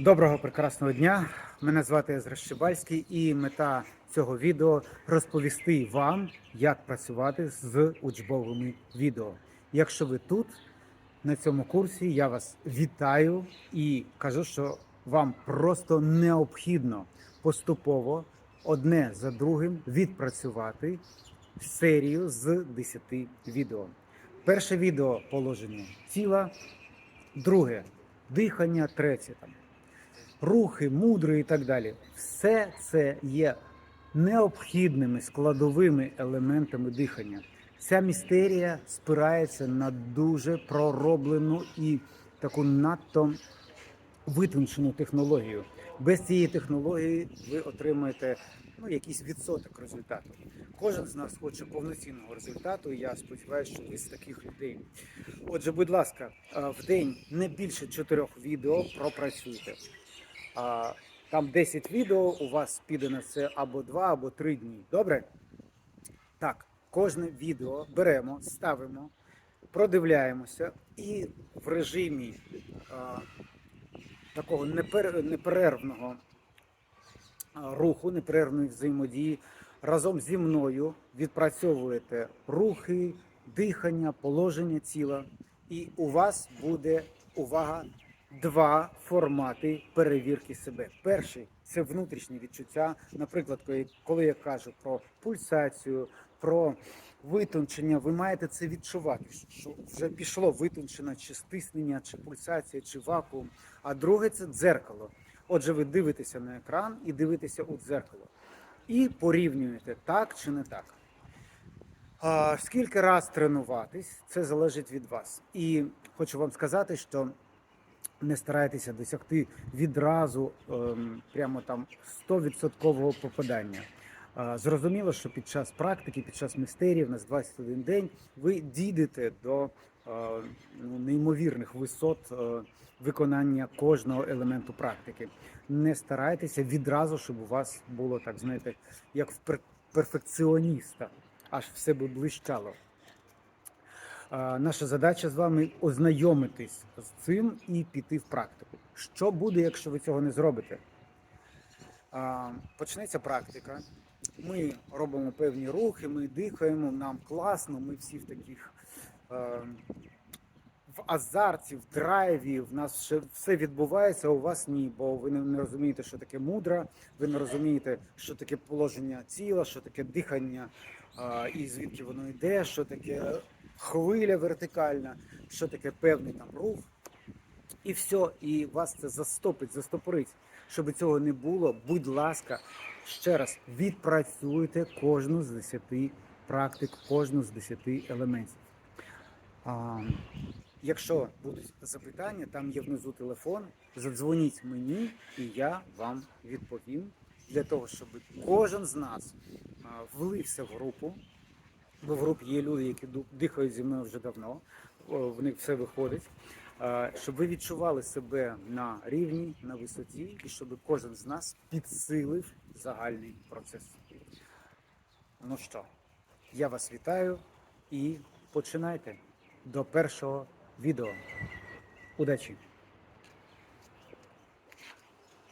Доброго прекрасного дня. Мене звати Езра Щебальський, і мета цього відео розповісти вам, як працювати з учбовими відео. Якщо ви тут на цьому курсі, я вас вітаю і кажу, що вам просто необхідно поступово одне за другим відпрацювати серію з 10 відео. Перше відео положення тіла, друге дихання, третє там рухи, мудри і так далі. Все це є необхідними складовими елементами дихання. Ця містерія спирається на дуже пророблену і таку надто витончену технологію. Без цієї технології ви отримаєте ну, якийсь відсоток результату. Кожен з нас хоче повноцінного результату. і Я сподіваюся, що ви з таких людей. Отже, будь ласка, е, в день не більше чотирьох відео пропрацюйте. А, Там 10 відео, у вас піде на це або 2, або 3 дні. Добре? Так, кожне відео беремо, ставимо, продивляємося і в режимі а, такого непер, неперервного руху, неперервної взаємодії разом зі мною відпрацьовуєте рухи, дихання, положення тіла, і у вас буде увага два формати перевірки себе. Перший це внутрішнє відчуття. Наприклад, коли я кажу про пульсацію, про витончення, ви маєте це відчувати, що вже пішло витончення, чи стиснення, чи пульсація, чи вакуум. А друге це дзеркало. Отже, ви дивитеся на екран і дивитеся у дзеркало. І порівнюєте так чи не так. А, скільки раз тренуватись, це залежить від вас. І хочу вам сказати, що не старайтеся досягти відразу ем, прямо там 100% попадання. Зрозуміло, що під час практики, під час мистерії, в нас 21 день, ви дійдете до ну, неймовірних висот е, виконання кожного елементу практики. Не старайтеся відразу, щоб у вас було так, знаєте, як в пер- перфекціоніста, аж все би блищало. Наша задача з вами ознайомитись з цим і піти в практику. Що буде, якщо ви цього не зробите? Почнеться практика. Ми робимо певні рухи, ми дихаємо, нам класно, ми всі в таких е, в азарті, в драйві. В нас все відбувається, а у вас ні, бо ви не, розумієте, що таке мудра, ви не розумієте, що таке положення тіла, що таке дихання і звідки воно йде, що таке хвиля вертикальна, що таке певний там рух. І все, і вас це застопить, застопорить. Щоб цього не було, будь ласка, ще раз відпрацюйте кожну з 10 практик, кожну з 10 елементів. А, якщо будуть запитання, там є внизу телефон, задзвоніть мені, і я вам відповім для того, щоб кожен з нас влився в групу. Бо в групі є люди, які дихають зі мною вже давно, в них все виходить. Щоб ви відчували себе на рівні, на висоті, і щоб кожен з нас підсилив загальний процес. Ну що, я вас вітаю і починайте до першого відео. Удачі!